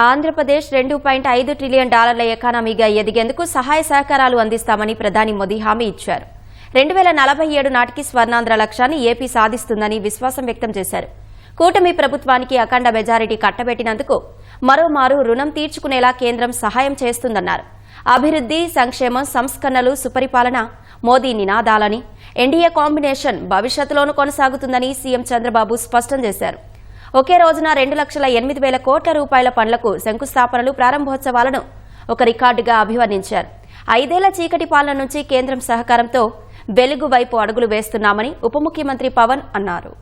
ఆంధ్రప్రదేశ్ రెండు పాయింట్ ఐదు ట్రిలియన్ డాలర్ల ఎకానమీగా ఎదిగేందుకు సహాయ సహకారాలు అందిస్తామని ప్రధాని మోదీ హామీ ఇచ్చారు. రెండు వేల నలభై ఏడు నాటికి స్వర్ణాంధ్ర లక్ష్యాన్ని ఏపీ సాధిస్తుందని విశ్వాసం వ్యక్తం చేశారు. కూటమి ప్రభుత్వానికి అఖండ మెజారిటీ కట్టబెట్టినందుకు మరోమారు రుణం తీర్చుకునేలా కేంద్రం సహాయం చేస్తుందన్నారు. అభివృద్ది సంక్షేమం సంస్కరణలు సుపరిపాలన మోదీ నినాదాలని ఎన్డీఏ కాంబినేషన్ భవిష్యత్తులోనూ కొనసాగుతుందని సీఎం చంద్రబాబు స్పష్టం చేశారు. ఒకే రోజున రెండు లక్షల ఎనిమిది వేల కోట్ల రూపాయల పనులకు శంకుస్థాపనలు ప్రారంభోత్సవాలను ఒక రికార్డుగా అభివర్ణించారు. ఐదేళ్ళ చీకటి పాలన నుంచి కేంద్రం సహకారంతో వెలుగు వైపు అడుగులు వేస్తున్నామని ఉప ముఖ్యమంత్రి పవన్ అన్నారు.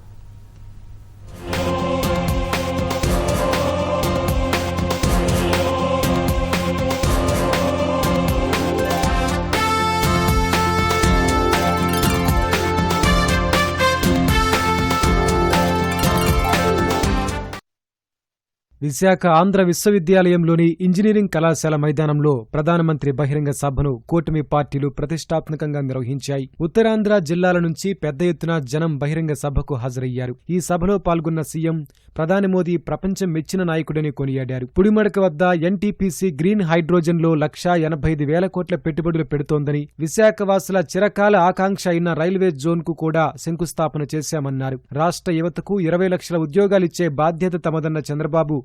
విశాఖ ఆంధ్ర విశ్వవిద్యాలయంలోని ఇంజనీరింగ్ కళాశాల మైదానంలో ప్రధానమంత్రి బహిరంగ సభను కూటమి పార్టీలు ప్రతిష్టాత్మకంగా నిర్వహించాయి. ఉత్తరాంధ్ర జిల్లాల నుంచి పెద్ద ఎత్తున జనం బహిరంగ సభకు హాజరయ్యారు. ఈ సభలో పాల్గొన్న సీఎం ప్రధాని మోదీ ప్రపంచం మెచ్చిన నాయకుడని కొనియాడారు. పుడిమడక వద్ద ఎన్టీపీసీ గ్రీన్ హైడ్రోజన్లో లక్షా ఎనభై ఐదు వేల కోట్ల పెట్టుబడులు పెడుతోందని విశాఖ వాసుల చిరకాల ఆకాంక్ష అయిన రైల్వే జోన్కు కూడా శంకుస్థాపన చేశామన్నారు. రాష్ట్ర యువతకు ఇరవై లక్షల ఉద్యోగాలిచ్చే బాధ్యత తమదన్న Chandrababu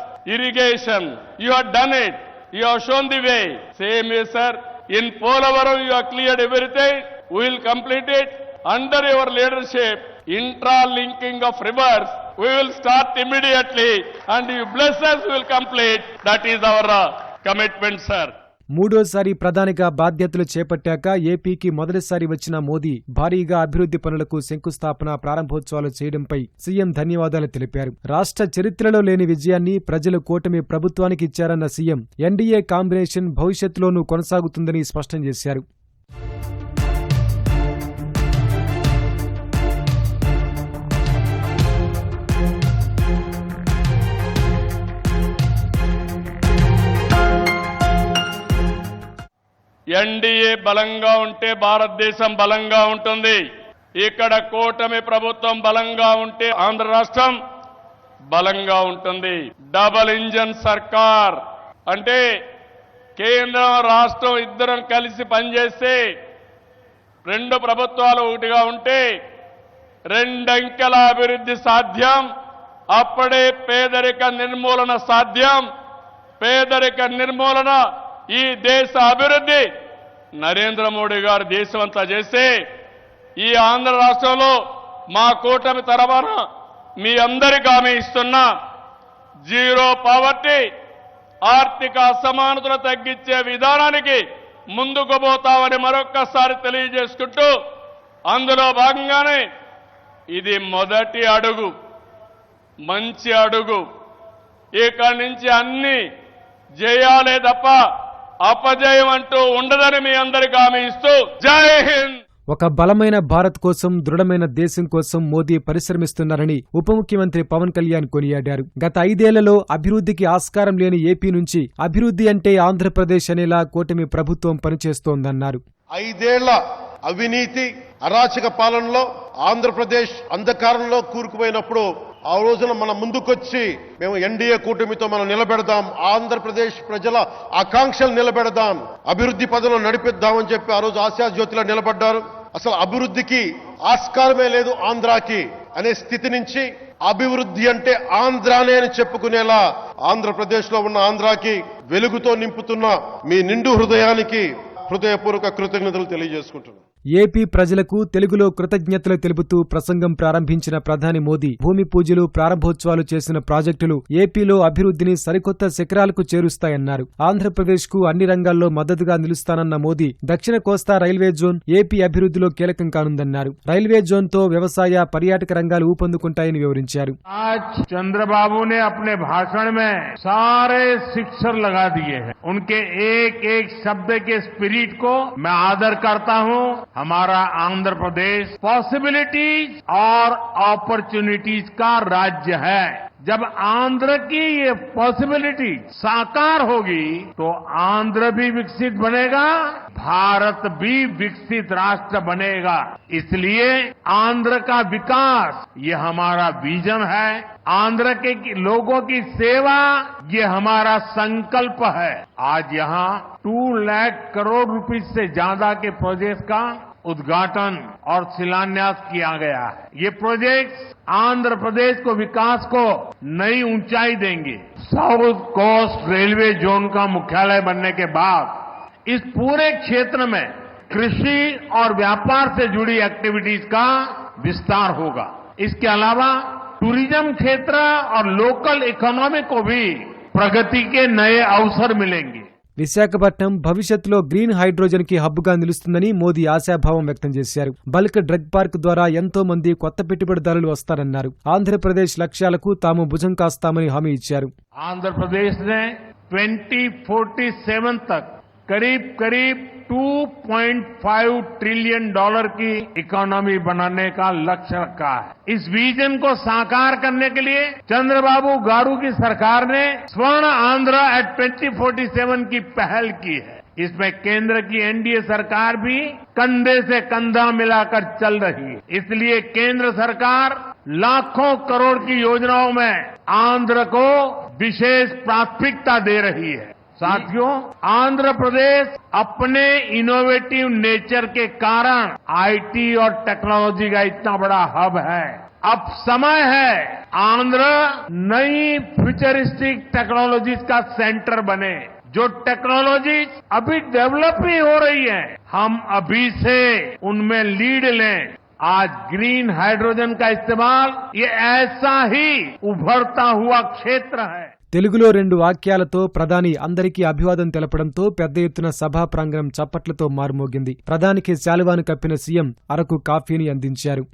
irrigation. You have done it. You have shown the way. Same way, sir. In Polavaram, you have cleared everything. We will complete it under your leadership. Intra-linking of rivers, we will start immediately, and you bless us, we will complete. That is our commitment, sir. మూడోసారి ప్రధానిగా బాధ్యతలు చేపట్టాక ఏపీకి మొదటిసారి వచ్చిన మోదీ భారీగా అభివృద్ధి పనులకు శంకుస్థాపన ప్రారంభోత్సవాలు చేయడంపై సీఎం ధన్యవాదాలు తెలిపారు. రాష్ట్ర చరిత్రలో లేని విజయాన్ని ప్రజలు కూటమి ప్రభుత్వానికి ఇచ్చారన్న సీఎం ఎన్డీఏ కాంబినేషన్ భవిష్యత్తులోనూ కొనసాగుతుందని స్పష్టం చేశారు. ఎన్డీఏ బలంగా ఉంటే భారతదేశం బలంగా ఉంటుంది. ఇక్కడ కూటమి ప్రభుత్వం బలంగా ఉంటే ఆంధ్ర రాష్ట్రం బలంగా ఉంటుంది. డబల్ ఇంజన్ సర్కార్. అంటే కేంద్రం రాష్ట్రం ఇద్దరం కలిసి పనిచేస్తే రెండు ప్రభుత్వాలు ఒకటిగా ఉంటే రెండంకెల అభివృద్ధి సాధ్యం. అప్పుడే పేదరిక నిర్మూలన సాధ్యం. పేదరిక నిర్మూలన ఈ దేశ అభివృద్ధి నరేంద్ర మోడీ గారు దేశమంతా చేస్తే ఈ ఆంధ్ర రాష్ట్రంలో మా కూటమి తరఫున మీ అందరికీ హామీ ఇస్తున్నా జీరో పావర్టీ ఆర్థిక అసమానతలు తగ్గించే విధానానికి ముందుకు పోతామని మరొక్కసారి తెలియజేసుకుంటూ అందులో భాగంగానే ఇది మొదటి అడుగు మంచి అడుగు. ఇక్కడి నుంచి అన్ని జయాలే తప్ప అపజయం అంటూ ఉండదని మీ అందరికీ హామీ ఇస్తూ జై హింద్. ఒక బలమైన భారత్ కోసం దృఢమైన దేశం కోసం మోదీ పరిశ్రమిస్తున్నారని ఉప ముఖ్యమంత్రి పవన్ కళ్యాణ్ కొనియాడారు. గత ఐదేళ్ళలో అభివృద్ధికి ఆస్కారం లేని ఏపీ నుంచి అభివృద్ధి అంటే ఆంధ్రప్రదేశ్ అనేలా కూటమి ప్రభుత్వం పనిచేస్తోందన్నారు. ఐదేళ్ళ అవినీతి అరాచక పాలనలో ఆంధ్రప్రదేశ్ అంధకారంలో కూరుకుపోయినప్పుడు ఆ రోజున మన ముందుకొచ్చి మేము ఎన్డీఏ కూటమితో మనం నిలబెడదాం ఆంధ్రప్రదేశ్ ప్రజల ఆకాంక్షలు నిలబెడదాం అభివృద్ధి పదవులు నడిపిద్దామని చెప్పి ఆ రోజు ఆశాజ్యోతిలో నిలబడ్డారు. అసలు అభివృద్ధికి ఆస్కారమే లేదు ఆంధ్రాకి అనే స్థితి నుంచి అభివృద్ధి అంటే ఆంధ్రానే అని చెప్పుకునేలా ఆంధ్రప్రదేశ్లో ఉన్న ఆంధ్రాకి వెలుగుతో నింపుతున్న మీ నిండు హృదయానికి హృదయపూర్వక కృతజ్ఞతలు తెలియజేసుకుంటున్నాను ఏపీ ప్రజలకు తెలుగులో కృతజ్ఞతలు తెలుపుతూ ప్రసంగం ప్రారంభించిన ప్రధాని మోదీ భూమి పూజలు ప్రారంభోత్సవాలు చేసిన ప్రాజెక్టులు ఏపీలో అభివృద్ధిని సరికొత్త శిఖరాలకు చేరుస్తాయన్నారు. ఆంధ్రప్రదేశ్కు అన్ని రంగాల్లో మద్దతుగా నిలుస్తానన్న మోదీ దక్షిణ కోస్తా రైల్వే జోన్ ఏపీ అభివృద్ధిలో కీలకం కానుందన్నారు. రైల్వే జోన్తో వ్యవసాయ పర్యాటక రంగాలు ఊపందుకుంటాయని వివరించారు. చంద్రబాబు లగా దియే ఉన్కే ఏక్ ఏక్ శబ్ద కే స్పిరిట్ కో ఆదర్ కర్తా హూ हमारा आंध्र प्रदेश पॉसिबिलिटीज और अपॉर्चुनिटीज़ का राज्य है। जब आंध्र की ये पॉसिबिलिटी साकार होगी तो आंध्र भी विकसित बनेगा, भारत भी विकसित राष्ट्र बनेगा। इसलिए आंध्र का विकास, ये हमारा विजन है। आंध्र के लोगों की सेवा, ये हमारा संकल्प है। आज यहाँ टू लाख करोड़ रुपीस से ज़्यादा के प्रोजेक्ट का उद्घाटन और शिलान्यास किया गया है। ये प्रोजेक्ट्स आंध्र प्रदेश को विकास को नई ऊंचाई देंगे। साउथ कोस्ट रेलवे जोन का मुख्यालय बनने के बाद इस पूरे क्षेत्र में कृषि और व्यापार से जुड़ी एक्टिविटीज़ का विस्तार होगा। इसके अलावा टूरिज़्म क्षेत्र और लोकल इकोनॉमी को भी प्रगति के नए अवसर मिलेंगे। విశాఖపట్నం భవిష్యత్తులో గ్రీన్ హైడ్రోజన్కి హబ్గా నిలుస్తుందని మోదీ ఆశాభావం వ్యక్తం చేశారు. బల్క్ డ్రగ్ పార్క్ ద్వారా ఎంతో మంది కొత్త పెట్టుబడిదారులు వస్తారన్నారు. ఆంధ్రప్రదేశ్ లక్ష్యాలకు తాము భుజం కాస్తామని హామీ ఇచ్చారు. ఆంధ్రప్రదేశ్ ట్వంటీ ఫోర్టీ సెవెన్ తక్ करीब करीब 2.5 ट्रिलियन डॉलर की इकोनॉमी बनाने का लक्ष्य रखा है। इस विजन को साकार करने के लिए चंद्रबाबू गारू की सरकार ने स्वर्ण आंध्र एट 2047 की पहल की है। इसमें केंद्र की एनडीए सरकार भी कंधे से कंधा मिलाकर चल रही है। इसलिए केंद्र सरकार लाखों करोड़ की योजनाओं में आंध्र को विशेष प्राथमिकता दे रही है। साथियों, आंध्र प्रदेश अपने इनोवेटिव नेचर के कारण आईटी और टेक्नोलॉजी का इतना बड़ा हब है। अब समय है, आंध्र नई फ्यूचरिस्टिक टेक्नोलॉजीज़ का सेंटर बने, जो टेक्नोलॉजीज़ अभी डेवलप ही हो रही है। हम अभी से उनमें लीड लें। आज ग्रीन हाइड्रोजन का इस्तेमाल, ये ऐसा ही उभरता हुआ क्षेत्र है। తెలుగులో రెండు వాక్యాలతో ప్రధాని అందరికీ అభివాదం తెలపడంతో పెద్ద ఎత్తున సభా ప్రాంగణం చప్పట్లతో మారుమోగింది. ప్రధానికి శాలువాను కప్పిన సీఎం అరకు కాఫీని అందించారు.